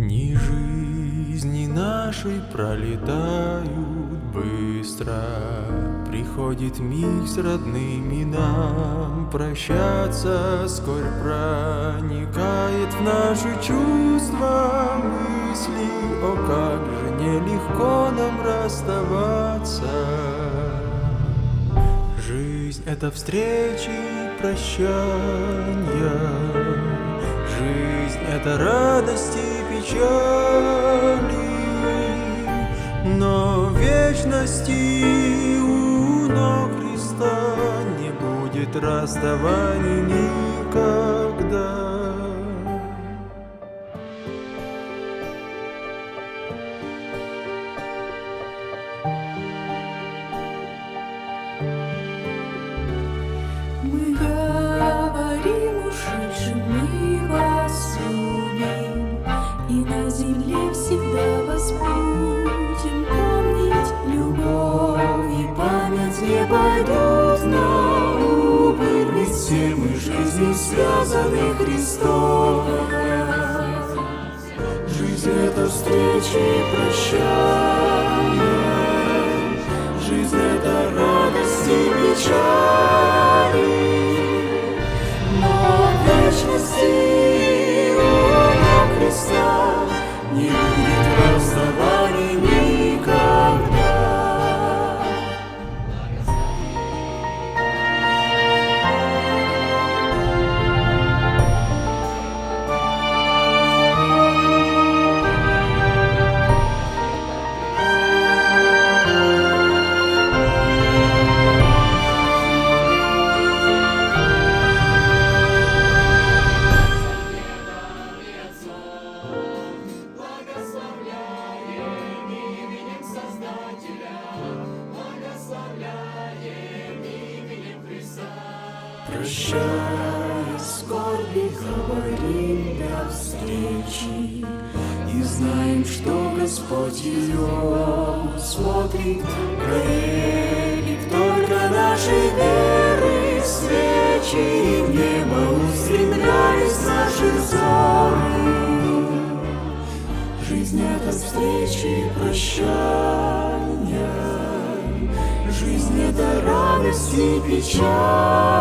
Дни жизни нашей пролетают быстро. Приходит миг с родными нам. Прощаться скорь проникает в наши чувства. Мысли, о как же нелегко нам расставаться. Жизнь — это встречи и прощания. Жизнь — это радости печали Но вечности у ног Христа Не будет расставаний никогда на земле всегда помнить. Любовь и память не пойдут на убыль, Ведь все мы жизнью Христом. Жизнь — это встречи и прощания, Жизнь — это радость и печали, Прощая скорби, говорим до встречи. И знаем, что Господь ее смотрит. Проверит только нашей веры свечи И в небо устремлялись наши взоры. Жизнь — это встречи и прощания. Жизнь — это радость и печали,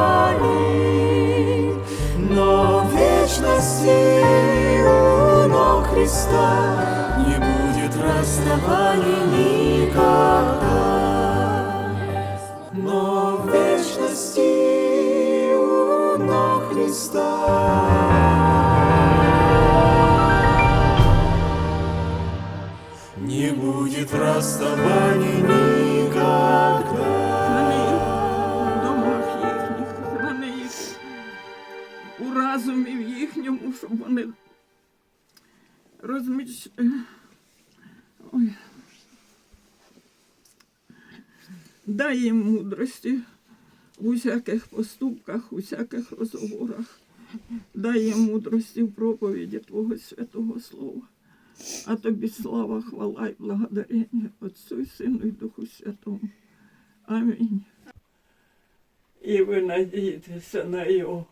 Христа Не будет расставаний никогда. Но в вечности у ног Христа Не будет расставаний никогда. в домах їхніх, храни їх у разумі в їхньому, щоб вони розміщ... Ой. Дай їм мудрості в усяких поступках, у всяких розговорах. Дай їм мудрості в проповіді Твого святого Слова. А тобі слава, хвала і благодарення Отцу і Сину і Духу Святому. Амінь. І ви надійтеся на його.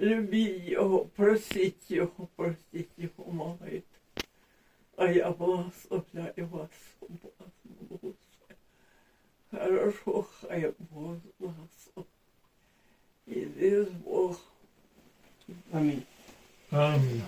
Любіть його, просіть його, просіть його. А я благословляю вас, благословляю. Хорошо, хай Бог благословить. Іди з Богом. Амінь. Амінь.